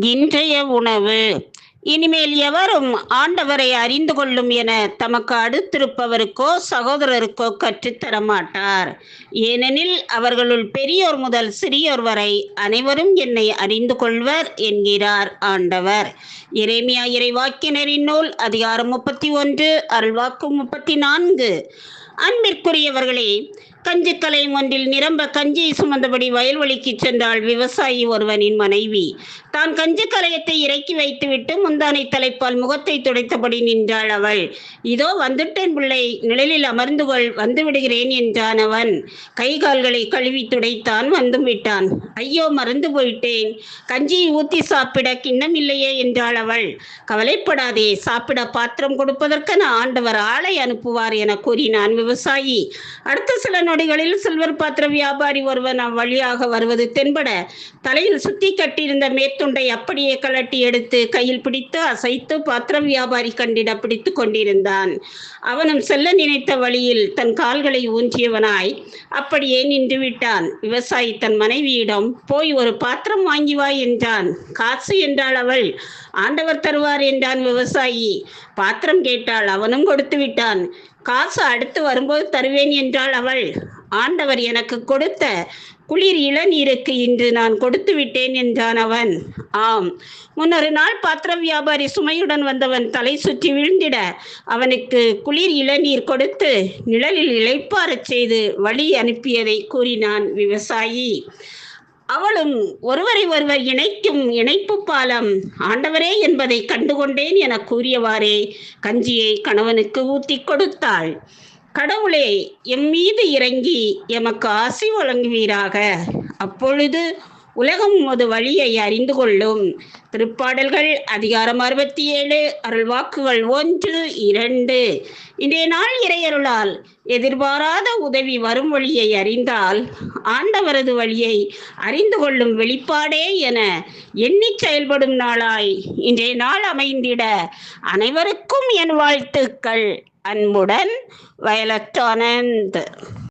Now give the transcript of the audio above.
இன்றைய உணவு. இனிமேல் எவரும் ஆண்டவரை அறிந்து கொள்ளும் என தமக்கு அடுத்திருப்பவருக்கோ சகோதரருக்கோ கற்றுத்தர மாட்டார். ஏனெனில் அவர்களுள் பெரியோர் முதல் சிறியோர் வரை அனைவரும் என்னை அறிந்து கொள்வர் என்கிறார் ஆண்டவர். இறைமையா இறைவாக்கினரின் நூல் அதிகாரம் முப்பத்தி ஒன்று அருள்வாக்கு முப்பத்தி நான்கு. அன்பிற்குரியவர்களே கஞ்சிக்கலை ஒன்றில் நிரம்ப கஞ்சியை சுமந்தபடி வயல்வெளிக்கு சென்றாள் விவசாயி ஒருவனின் மனைவி. தான் கஞ்சி கலையத்தை இறக்கி வைத்துவிட்டு முந்தானை தலைப்பால் முகத்தை துடைத்தபடி நின்றாள் அவள். இதோ வந்துட்டேன் பிள்ளை நிழலில் அமர்ந்து கொள் வந்து விடுகிறேன் என்றான் அவன். கை கால்களை கழுவி துடைத்தான் வந்தும் விட்டான். ஐயோ மறந்து போயிட்டேன். கஞ்சியை ஊத்தி சாப்பிட கிண்ணம் இல்லையே என்றாள் அவள். கவலைப்படாதே சாப்பிட பாத்திரம் கொடுப்பதற்கென ஆண்டவர் ஆளை அனுப்புவார் என கூறினான் விவசாயி. அடுத்த சில நொடிகளில் சில்வர் பாத்திர வியாபாரி ஒருவன் அவ்வழியாக வருவது தென்பட தலையில் சுத்தி கட்டியிருந்த மேற்துண்டை அப்படியே கலட்டி எடுத்து கையில் பிடித்து அசைத்து பாத்திர வியாபாரி கண்டிட பிடித்து கொண்டிருந்தான். அவனும் செல்ல நினைத்த வழியில் தன் கால்களை ஊன்றியவனாய் அப்படியே நின்று விட்டான். விவசாயி தன் மனைவியிடம் போய் ஒரு பாத்திரம் வாங்கி வா என்றான். காசு என்றாள் அவள். ஆண்டவர் தருவார் என்றான் விவசாயி. பாத்திரம் கேட்டாள் அவனும் கொடுத்து விட்டான். காசு அடுத்து வரும்போது தருவேன் என்றாள் அவள். ஆண்டவர் எனக்கு கொடுத்த குளிர் இளநீருக்கு இன்று நான் கொடுத்து விட்டேன் என்றான் அவன். ஆம். முன்னொரு நாள் பாத்திர வியாபாரி சுமையுடன் வந்தவன் தலை சுற்றி விழுந்திட அவனுக்கு குளிர் இளநீர் கொடுத்து நிழலில் இழைப்பாரச் செய்து வழி அனுப்பியதை கூறினான் விவசாயி. அவளும் ஒருவரை ஒருவர் இணைக்கும் இணைப்பு பாலம் ஆண்டவரே என்பதை கண்டுகொண்டேன் என கூறியவாறே கஞ்சியை கணவனுக்கு ஊத்தி கொடுத்தாள். கடவுளே எம் மீது இறங்கி எமக்கு ஆசி வழங்குவீராக. அப்பொழுது உலகம் உமது வழியை அறிந்து கொள்ளும். திருப்பாடல்கள் அதிகாரம் அறுபத்தி ஏழு அருள்வாக்குகள் ஒன்று இரண்டு. இன்றைய நாள் இறையருளால் எதிர்பாராத உதவி வரும் வழியை அறிந்தால் ஆண்டவரது வழியை அறிந்து கொள்ளும் வெளிப்பாடே என எண்ணி செயல்படும் நாளாய் இன்றைய நாள் அமைந்திட அனைவருக்கும் என் வாழ்த்துக்கள். அன்புடன் வயலட்டானந்த்